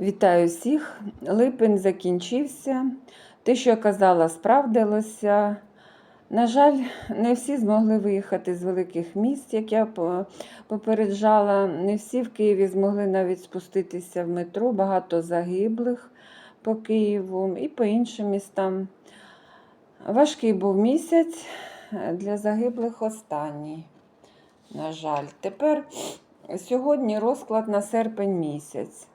Вітаю всіх. Липень закінчився. Те, що я казала, справдилося. На жаль, не всі змогли виїхати з великих міст, як я попереджала. Не всі в Києві змогли навіть спуститися в метро. Багато загиблих по Києву і по іншим містам. Важкий був місяць для загиблих останній. На жаль, тепер сьогодні розклад на серпень місяць.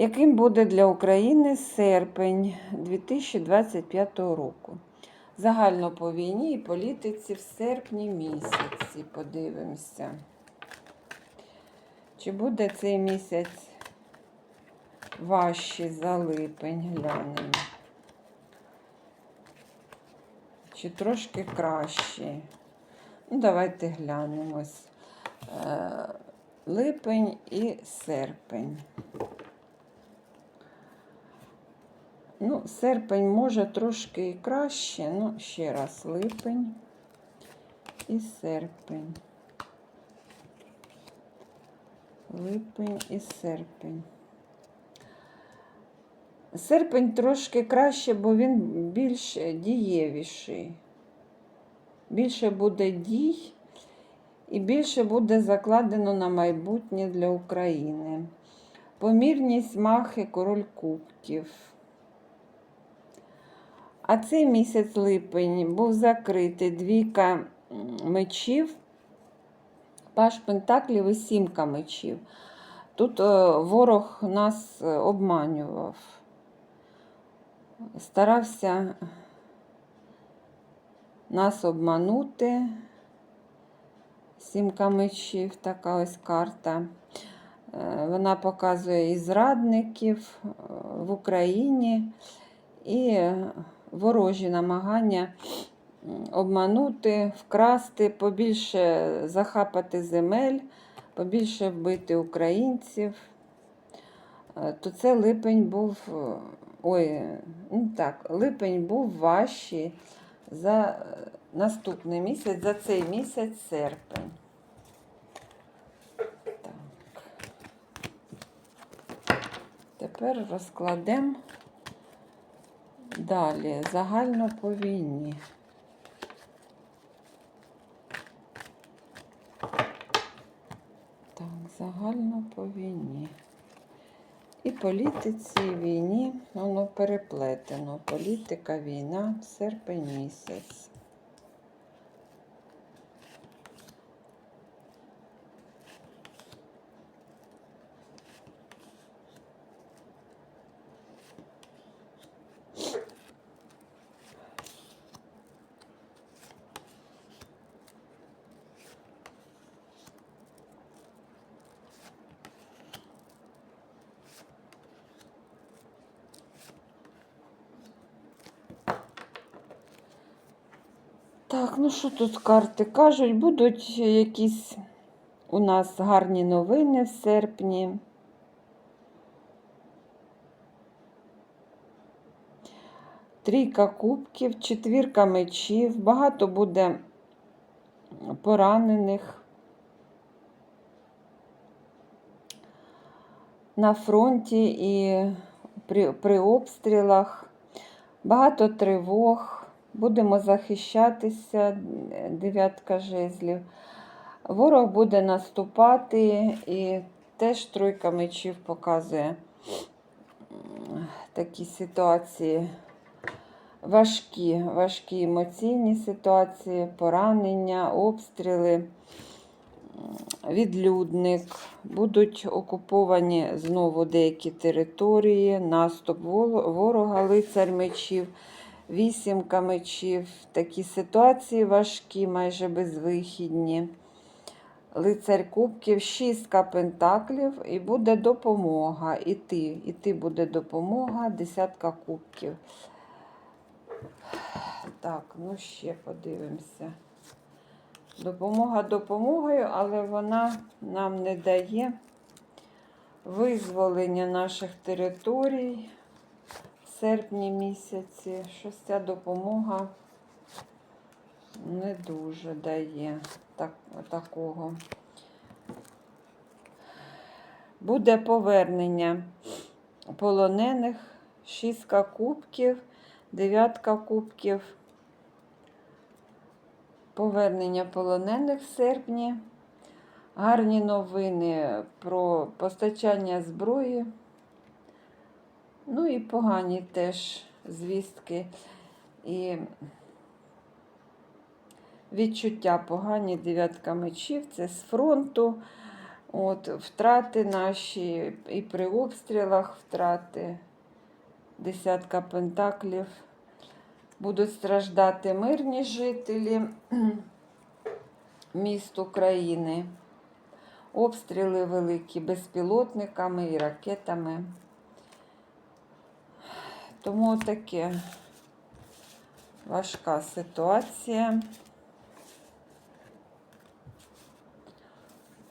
Яким буде для України серпень 2025 року? Загально по війні і політиці в серпні місяці. Подивимося. Чи буде цей місяць важчий за липень? Глянемо. Чи трошки кращий? Ну, давайте глянемось. Е, Липень і серпень. Серпень може трошки і краще. Ну, ще раз, липень і серпень. Липень і серпень. Серпень трошки краще, бо він більш дієвіший. Більше буде дій і більше буде закладено на майбутнє для України. Помірність махи король кубків. А цей місяць липень був закритий двійка мечів, паш пентаклів і сімка мечів. Тут е, ворог нас е, обманював, старався нас обманути. Сімка мечів, така ось карта. Е, Вона показує і зрадників в Україні, і ворожі намагання обманути, вкрасти, побільше захапати земель, побільше вбити українців. Е, То це липень був, е, ой, ну так, липень був важчий за е, наступний місяць, за цей місяць серпень. Тепер розкладемо далі загально по війні. Так, загально по війні. І політиці, і війні, воно переплетено. Політика, війна, серпень місяць. Так, ну що тут карти кажуть? Будуть якісь у нас гарні новини в серпні. Трійка кубків, четвірка мечів, багато буде поранених. На фронті і при, при обстрілах, багато тривог. Будемо захищатися, дев'ятка жезлів. Ворог буде наступати і теж тройка мечів показує такі ситуації. Важкі, важкі емоційні ситуації, поранення, обстріли, відлюдник. Будуть окуповані знову деякі території, наступ ворога, лицар мечів. Вісімка мечів, такі ситуації важкі, майже безвихідні. Лицар кубків, шістка пентаклів, і буде допомога. Іти, іти буде допомога, десятка кубків. Так, ну ще подивимося. Допомога допомогою, але вона нам не дає визволення наших територій серпні місяці. Щось ця допомога не дуже дає так, такого. буде повернення полонених, шістка кубків, дев'ятка кубків. Повернення полонених в серпні. Гарні новини про постачання зброї. Ну і погані теж звістки. І відчуття погані дев'ятка мечів. Це з фронту. От, втрати наші і при обстрілах втрати. Десятка пентаклів. Будуть страждати мирні жителі міст України. Обстріли великі безпілотниками і ракетами. Тому таке важка ситуація.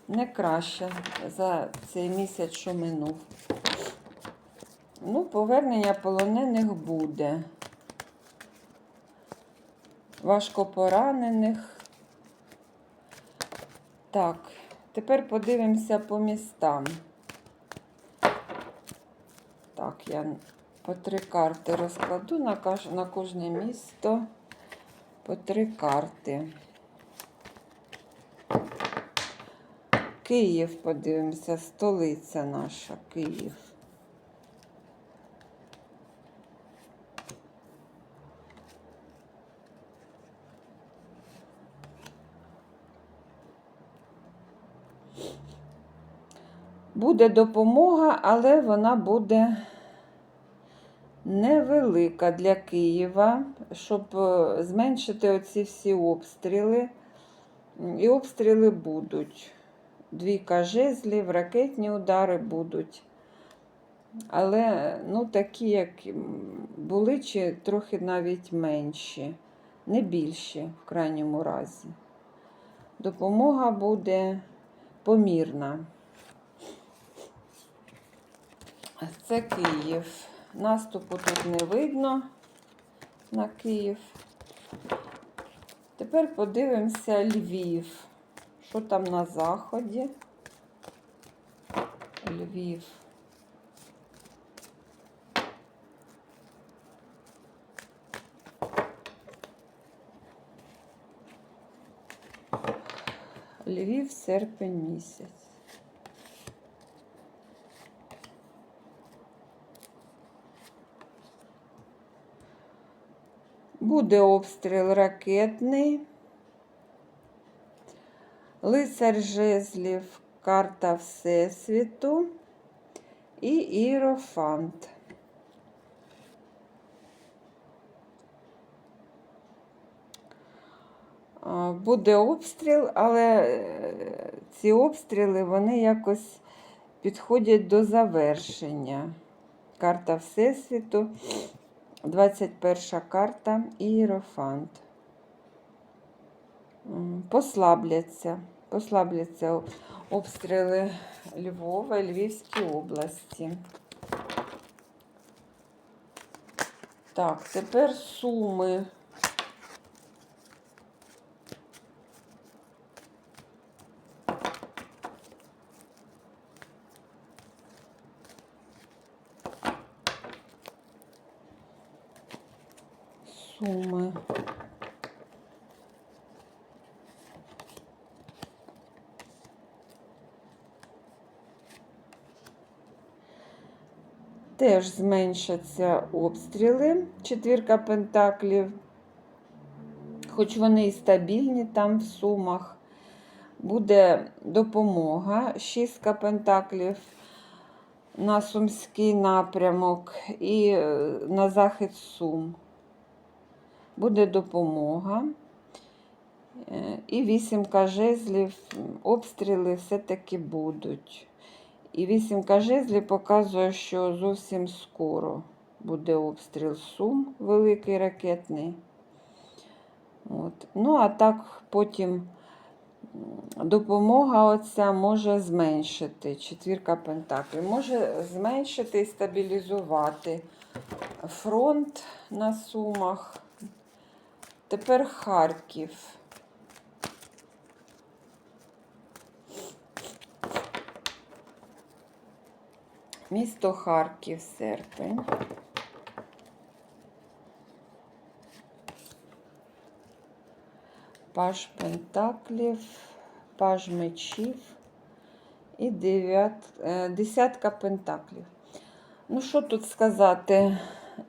Не краще за цей місяць, що минув. Ну, повернення полонених буде. Важко поранених. Так, тепер подивимося по містам. Так, я по три карти розкладу на, на кожне місто по три карти. Київ подивимося, столиця наша, Київ. Буде допомога, але вона буде невелика для Києва, щоб е, зменшити оці всі обстріли. І обстріли будуть. Двійка жезлів, ракетні удари будуть. Але ну, такі, як були, чи трохи навіть менші, не більші в крайньому разі. Допомога буде помірна. Це Київ. Наступу тут не видно на Київ. Тепер подивимося Львів. Що там на заході? Львів. Львів серпень місяць. Буде обстріл ракетний. Лицар жезлів, карта Всесвіту і Іерофант. А, Буде обстріл, але е, ці обстріли вони якось підходять до завершення. Карта Всесвіту, 21 карта Іерофант. Послабляться, послабляться обстріли Львова і Львівській області. Так, тепер. Суми. Теж зменшаться обстріли. Четвірка пентаклів. Хоч вони і стабільні там в сумах. Буде допомога. Шістка пентаклів на сумський напрямок і е, на захід Сум. Буде допомога. Е, І вісімка жезлів, обстріли все-таки будуть. І вісімка жезлів показує, що зовсім скоро буде обстріл Сум, великий ракетний. От. Ну, а так потім допомога оця може зменшити. Четвірка пентаклів. Може зменшити і стабілізувати фронт на Сумах. Тепер Харків. Місто Харків, серпень. Паж Пентаклів, Паж мечів і дев'ят, е, десятка пентаклів. Ну, що тут сказати?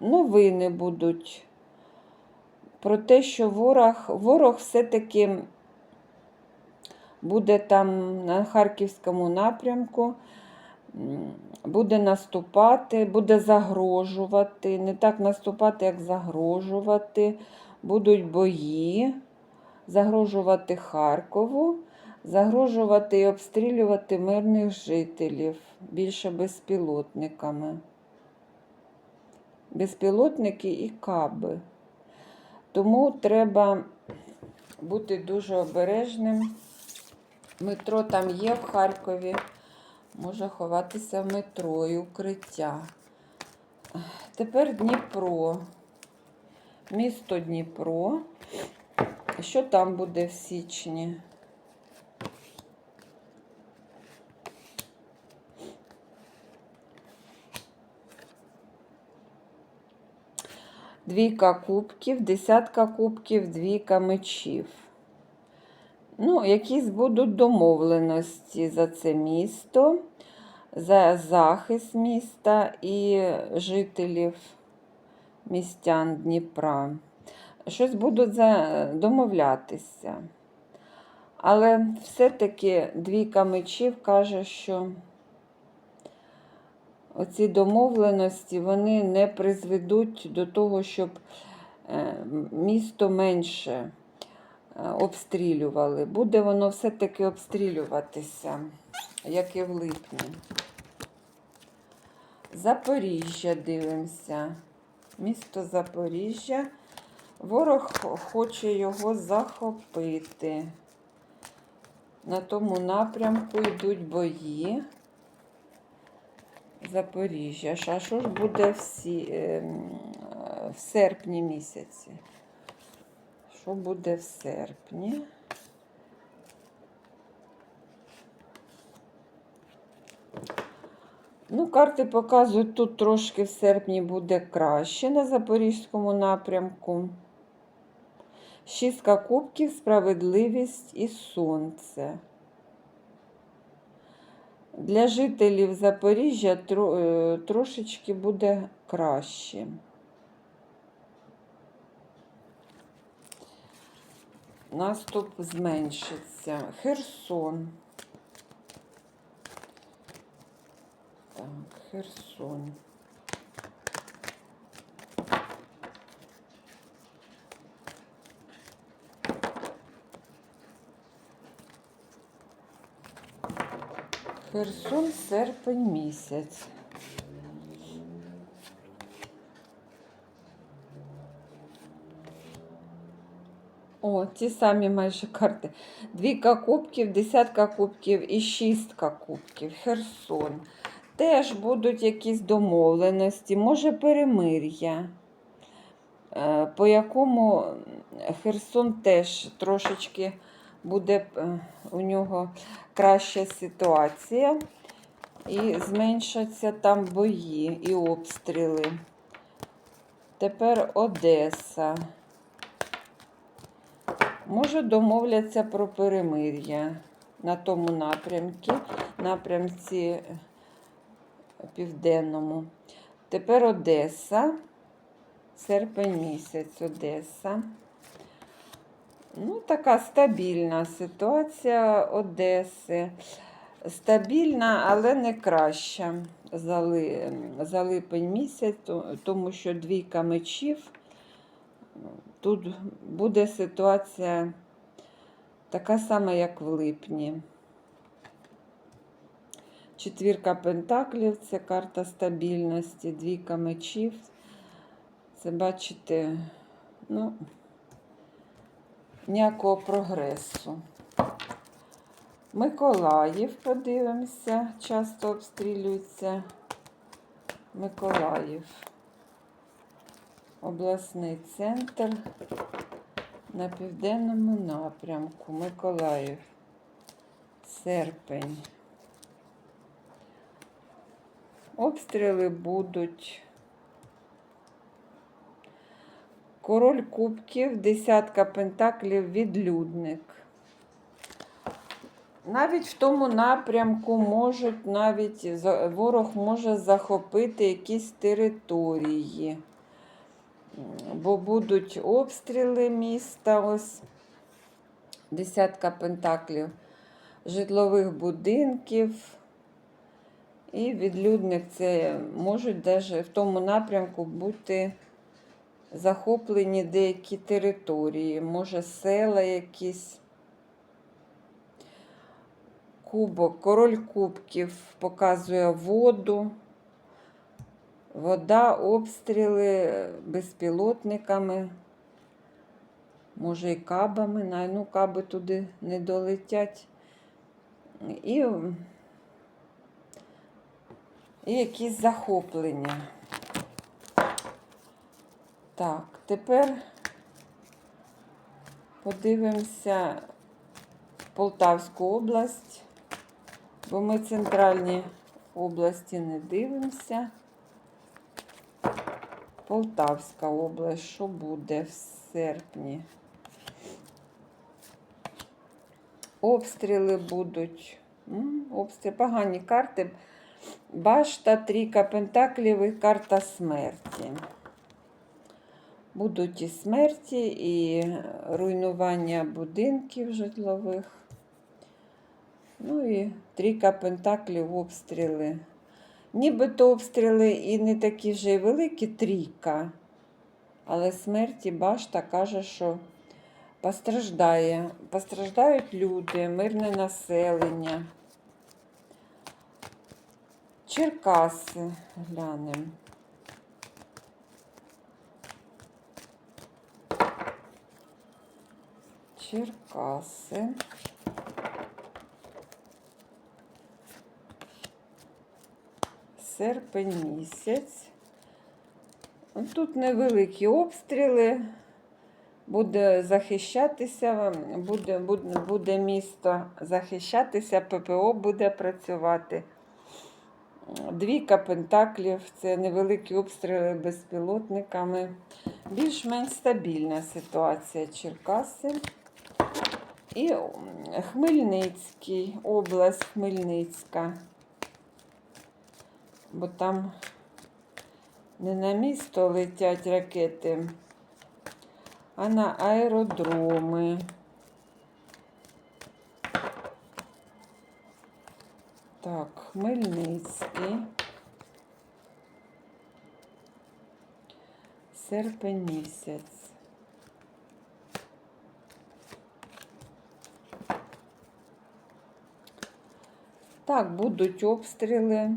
Новини будуть про те, що ворог, ворог все-таки буде там на Харківському напрямку, буде наступати, буде загрожувати. Не так наступати, як загрожувати. Будуть бої, загрожувати Харкову, загрожувати і обстрілювати мирних жителів більше безпілотниками. Безпілотники і каби. Тому треба бути дуже обережним. Метро там є в Харкові. Може ховатися в метро і укриття. Тепер Дніпро. Місто Дніпро. Що там буде в січні? Двійка кубків, десятка кубків, двійка мечів. Ну, якісь будуть домовленості за це місто, за захист міста і жителів містян Дніпра. Щось будуть домовлятися. Але все-таки двійка мечів каже, що оці домовленості вони не призведуть до того, щоб е, місто менше обстрілювали. Буде воно все-таки обстрілюватися, як і в липні. Запоріжжя дивимося. Місто Запоріжжя. Ворог хоче його захопити. На тому напрямку йдуть бої. Запоріжжя. А що ж буде всі, ем, в серпні місяці? Що буде в серпні? Ну, карти показують, тут трошки в серпні буде краще на Запорізькому напрямку. Шістка кубків, справедливість і сонце. Для жителів Запоріжжя е, трошечки буде краще. Наступ зменшиться. Херсон. Так, Херсон. Херсон, серпень місяць. О, ті самі майже карти. Двійка кубків, десятка кубків і шістка кубків. Херсон. Теж будуть якісь домовленості, може перемир'я, е, по якому Херсон теж трошечки буде е, у нього краща ситуація. І зменшаться там бої і обстріли. Тепер Одеса. Може домовляться про перемир'я на тому напрямку, напрямці південному. Тепер Одеса, серпень місяць Одеса. Ну, така стабільна ситуація Одеси. Стабільна, але не краща за, липень місяць, тому що двійка мечів. Тут буде ситуація така сама, як в липні. Четвірка пентаклів це карта стабільності, двійка мечів. Це бачите, ну, ніякого прогресу. Миколаїв, подивимося, часто обстрілюється. Миколаїв. Обласний центр на південному напрямку. Миколаїв. Серпень. Обстріли будуть. Король кубків, десятка пентаклів, відлюдник. Навіть в тому напрямку можуть, навіть ворог може захопити якісь території. Бо будуть обстріли міста, ось десятка пентаклів, житлових будинків. І відлюдник це можуть навіть в тому напрямку бути захоплені деякі території, може села якісь. Кубок, король кубків показує воду, вода, обстріли безпілотниками, може і кабами, ну каби туди не долетять. І, і якісь захоплення. Так, тепер подивимося Полтавську область, бо ми центральні області не дивимося. Полтавська область, що буде в серпні? Обстріли будуть. Обстріли, погані карти. Башта, трійка пентаклів і карта смерті. Будуть і смерті, і руйнування будинків житлових. Ну і трійка пентаклів, обстріли. Нібито обстріли і не такі вже й великі трійка. Але смерті башта каже, що постраждає. Постраждають люди, мирне населення. Черкаси глянемо. Черкаси. Серпень місяць. Тут невеликі обстріли. Буде захищатися, буде, буде, буде місто захищатися, ППО буде працювати. Двійка пентаклів це невеликі обстріли безпілотниками. Більш-менш стабільна ситуація Черкаси. І Хмельницький, область Хмельницька. Бо там не на місто летять ракети, а на аеродроми. Так, Хмельницький. Серпень місяць. Так, будуть обстріли.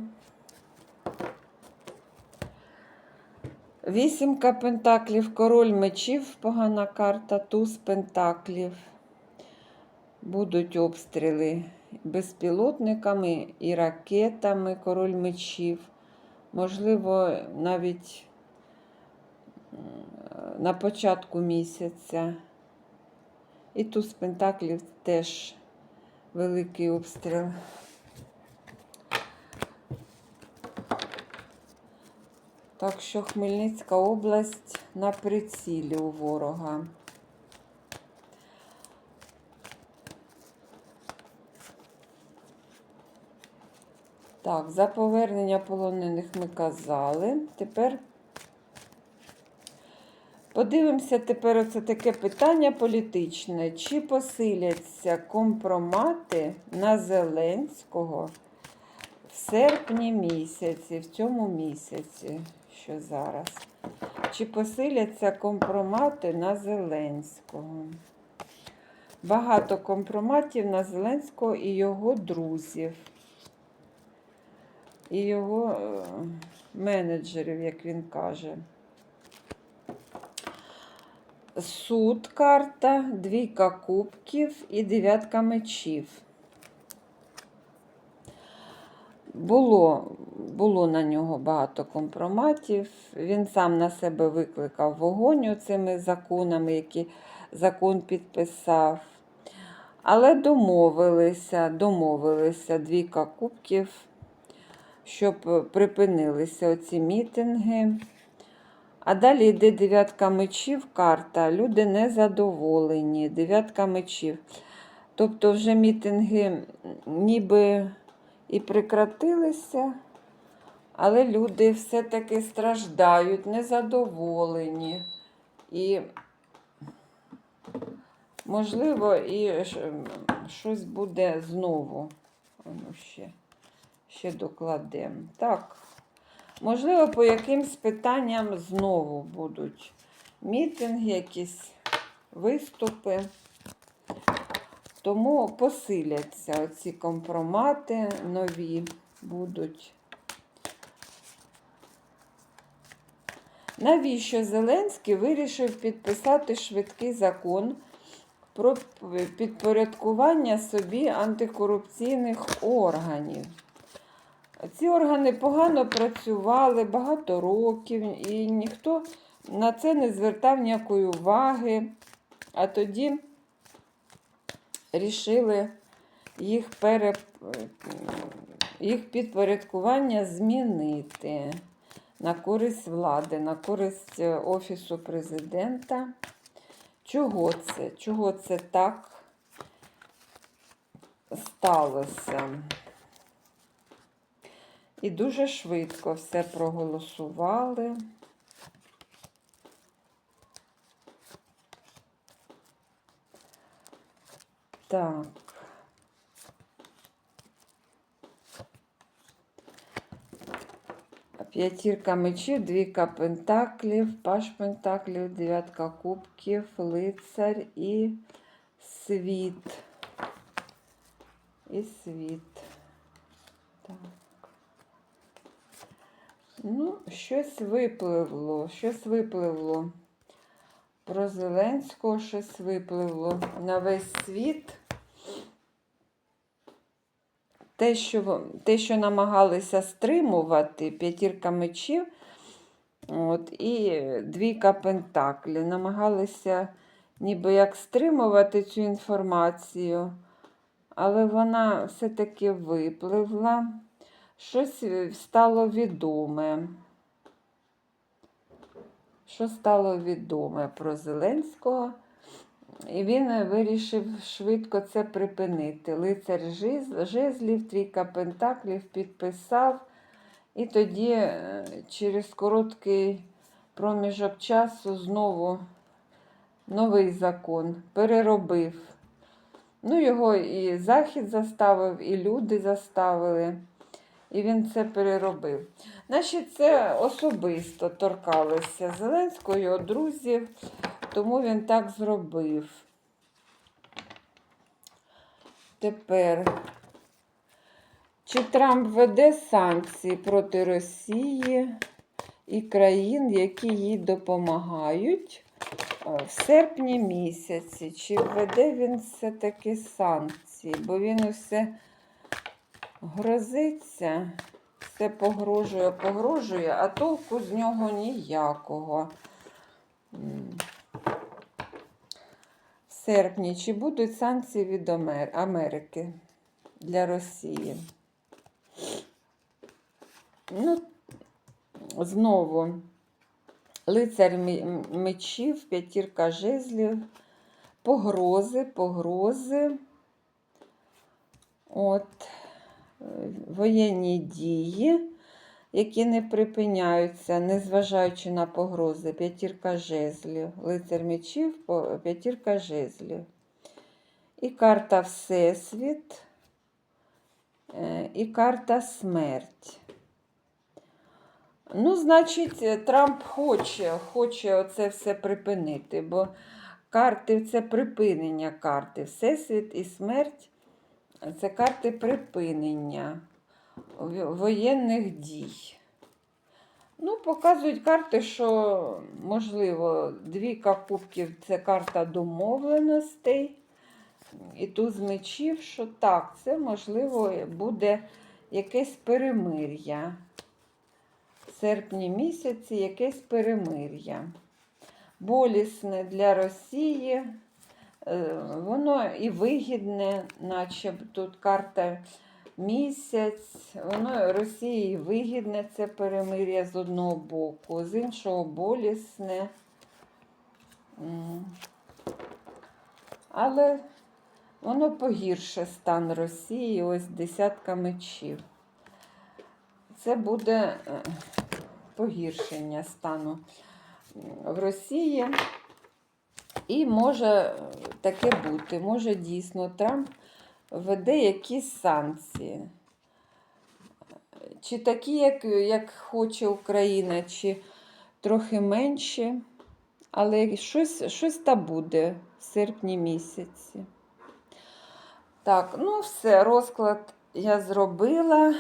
Вісімка пентаклів, король мечів, погана карта, туз пентаклів. Будуть обстріли безпілотниками і ракетами, король мечів. Можливо, навіть на початку місяця. І туз пентаклів теж великий обстріл. Так що Хмельницька область на прицілі у ворога. Так, за повернення полонених ми казали. Тепер подивимося тепер оце таке питання політичне. Чи посиляться компромати на Зеленського в серпні місяці, в цьому місяці, що зараз? Чи посиляться компромати на Зеленського? Багато компроматів на Зеленського і його друзів і його е, менеджерів, як він каже. Суд карта, двійка кубків і дев'ятка мечів. Було, було на нього багато компроматів. Він сам на себе викликав вогонь цими законами, які закон підписав. Але домовилися, домовилися двійка кубків щоб е, припинилися оці мітинги. А далі йде дев'ятка мечів, карта. Люди незадоволені. Дев'ятка мечів. Тобто вже мітинги ніби і прекратилися, але люди все-таки страждають, незадоволені. І, можливо, і щось буде знову. Ну, ще, ще докладемо. Так. Можливо, по якимсь питанням знову будуть мітинги, якісь виступи. Тому посиляться оці компромати нові будуть. Навіщо Зеленський вирішив підписати швидкий закон про підпорядкування собі антикорупційних органів? Ці органи погано працювали багато років, і ніхто на це не звертав ніякої уваги. А тоді рішили їх, пере... їх підпорядкування змінити на користь влади, на користь е, Офісу президента. Чого це? Чого це так сталося? І дуже швидко все проголосували. Так. П'ятірка мечів, двійка пентаклів, паш пентаклів, дев'ятка кубків, лицар і світ. І світ. Так. Ну, щось випливло, щось випливло. Про Зеленського щось випливло на весь світ. Те, що, те, що намагалися стримувати п'ятірка мечів, от, і двійка пентаклів, намагалися ніби як стримувати цю інформацію, але вона все-таки випливла, щось стало відоме. Що стало відоме про Зеленського? І він вирішив швидко це припинити. Лицар жез- жезлів, трійка пентаклів підписав, і тоді е, через короткий проміжок часу знову новий закон переробив. Ну, його і Захід заставив, і люди заставили, і він це переробив. Значить, це особисто торкалося Зеленського, його друзів, тому він так зробив. Тепер, чи Трамп веде санкції проти Росії і країн, які їй допомагають е, в серпні місяці? Чи введе він все-таки санкції? Бо він усе грозиться, все погрожує, погрожує, а толку з нього ніякого. В серпні чи будуть санкції від Америки для Росії? Ну, знову лицар мечів, п'ятірка жезлів, погрози, погрози. От, воєнні дії, які не припиняються, незважаючи на погрози. П'ятірка жезлів, лицар мечів, п'ятірка жезлів. І карта Всесвіт, е, і карта смерть. Ну, значить, Трамп хоче, хоче оце все припинити, бо карти це припинення карти. Всесвіт і смерть це карти припинення воєнних дій. Ну, показують карти, що, можливо, двійка кубків це карта домовленостей. І туз мечів, що так, це можливо буде якесь перемир'я. В серпні місяці якесь перемир'я. Болісне для Росії, воно і вигідне, наче тут карта місяць. Воно Росії вигідне це перемир'я з одного боку, з іншого болісне. Але воно погірше стан Росії, ось десятка мечів. Це буде е, погіршення стану в Росії. І може е, таке бути. Може дійсно Трамп веде якісь санкції. Чи такі, як, як хоче Україна, чи трохи менші. Але щось, щось та буде в серпні місяці. Так, ну все, розклад я зробила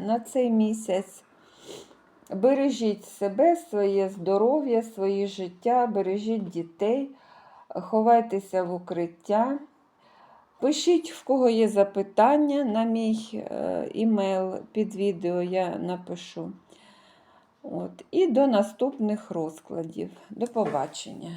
на цей місяць. Бережіть себе, своє здоров'я, своє життя, бережіть дітей, ховайтеся в укриття. Пишіть, в кого є запитання на мій е, імейл під відео я напишу. От. І до наступних розкладів. До побачення.